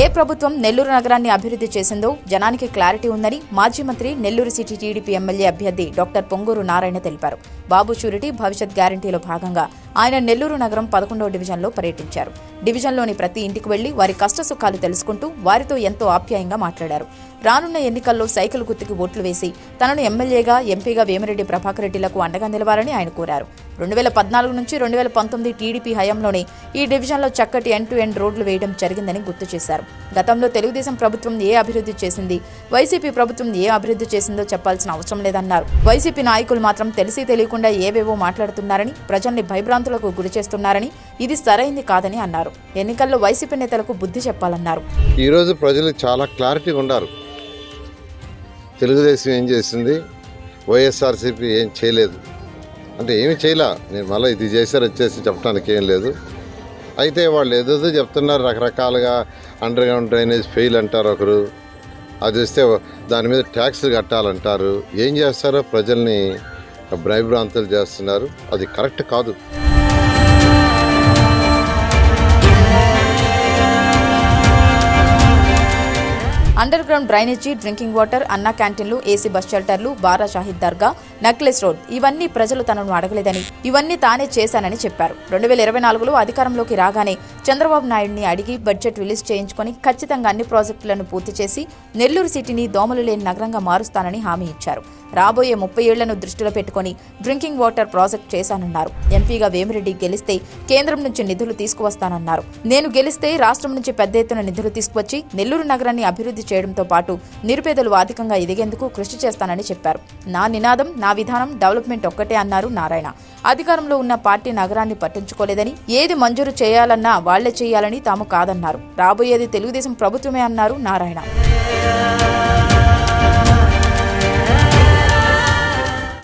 ఏ ప్రభుత్వం నెల్లూరు నగరాన్ని అభివృద్ధి చేసిందో జనానికి క్లారిటీ ఉందని మాజీ మంత్రి నెల్లూరు సిటీ టీడీపీ ఎమ్మెల్యే అభ్యర్థి డాక్టర్ పొంగూరు నారాయణ తెలిపారు. బాబు షూరిటీ భవిష్యత్ గ్యారంటీలో భాగంగా ఆయన నెల్లూరు నగరం పదకొండవ డివిజన్లో పర్యటించారు. డివిజన్లోని ప్రతి ఇంటికి వెళ్ళి వారి కష్టసుఖాలు తెలుసుకుంటూ వారితో ఎంతో ఆప్యాయంగా మాట్లాడారు. రానున్న ఎన్నికల్లో సైకిల్ గుర్తుకి ఓట్లు వేసి తనను ఎమ్మెల్యేగా ఎంపీగా వేమిరెడ్డి ప్రభాకర్ రెడ్డిలకు అండగా నిలవాలని ఆయన కోరారు. రెండు వేల పద్నాలుగు నుంచి రెండు వేల పంతొమ్మిది టీడీపీ హయాంలోనే ఈ డివిజన్లో చక్కటి ఎండ్ టు ఎండ్ రోడ్లు వేయడం జరిగిందని గుర్తు చేశారు. గతంలో తెలుగుదేశం ప్రభుత్వం ఏ అభివృద్ధి చేసింది? వైసీపీ ప్రభుత్వం ఏ అభివృద్ధి చేసిందో చెప్పాల్సిన అవసరం లేదన్నారు. వైసీపీ నాయకులు మాత్రం తెలిసి తెలియకుండా ఏవేవో మాట్లాడుతున్నారని ప్రజల్ని భయభ్రాంతులకు గురి చేస్తున్నారని ఇది సరైంది కాదని అన్నారు. ఎన్నికల్లో వైసీపీ నేతలకు బుద్ధి చెప్పాలన్నారు. ఈరోజు ప్రజలు చాలా క్లారిటీగా ఉన్నారు తెలుగుదేశం ఏం చేసింది? వైఎస్ఆర్సీపీ ఏం చేయలేదు. అంటే ఏమి చేయలే. నేను మళ్ళీ ఇది చేశారు వచ్చేసి చెప్పడానికి ఏం లేదు. అయితే వాళ్ళు ఏదేదో చెప్తున్నారు రకరకాలుగా అండర్ గ్రౌండ్ డ్రైనేజ్ ఫెయిల్ అంటారు ఒకరు. అది వస్తే దాని మీద ట్యాక్స్లు కట్టాలంటారు. ఏం చేస్తారో ప్రజల్ని భయభ్రాంతులు చేస్తున్నారు. అది కరెక్ట్ కాదు. Under ground drainage drinking water అన్న క్యాంటీన్లు ఏసీ బస్ షెల్టర్లు బారా షాహిద్ దర్గా నక్లెస్ రోడ్ ఇవన్నీ ప్రజలు తనను అడగలేదని ఇవన్నీ తానే చేశానని చెప్పారు. రెండు వేల ఇరవై నాలుగులో అధికారంలోకి రాగానే చంద్రబాబు నాయుడిని అడిగి బడ్జెట్ రిలీజ్ చేయించుకొని ఖచ్చితంగా అన్ని ప్రాజెక్టులను పూర్తి చేసి నెల్లూరు సిటీని దోమలు లేని నగరంగా మారుస్తానని హామీ ఇచ్చారు. రాబోయే ముప్పై ఏళ్ళను దృష్టిలో పెట్టుకుని డ్రింకింగ్ వాటర్ ప్రాజెక్ట్ చేశానన్నారు. ఎంపీగా వేమిరెడ్డి గెలిస్తే కేంద్రం నుంచి నిధులు తీసుకువస్తానన్నారు. నేను గెలిస్తే రాష్ట్రం నుంచి పెద్ద ఎత్తున నిధులు తీసుకువచ్చి నెల్లూరు నగరాన్ని అభివృద్ధి చేయడంతో పాటు నిరుపేదలు ఆర్థికంగా ఎదిగేందుకు కృషి చేస్తానని చెప్పారు. నా నినాదం నా విధానం డెవలప్మెంట్ ఒక్కటే అన్నారు నారాయణ. అధికారంలో ఉన్న పార్టీ నగరాన్ని పట్టించుకోలేదని ఏది మంజూరు చేయాలన్నా వాళ్ళే చేయాలని తాము కాదన్నారు. రాబోయేది తెలుగుదేశం ప్రభుత్వమే అన్నారు నారాయణ.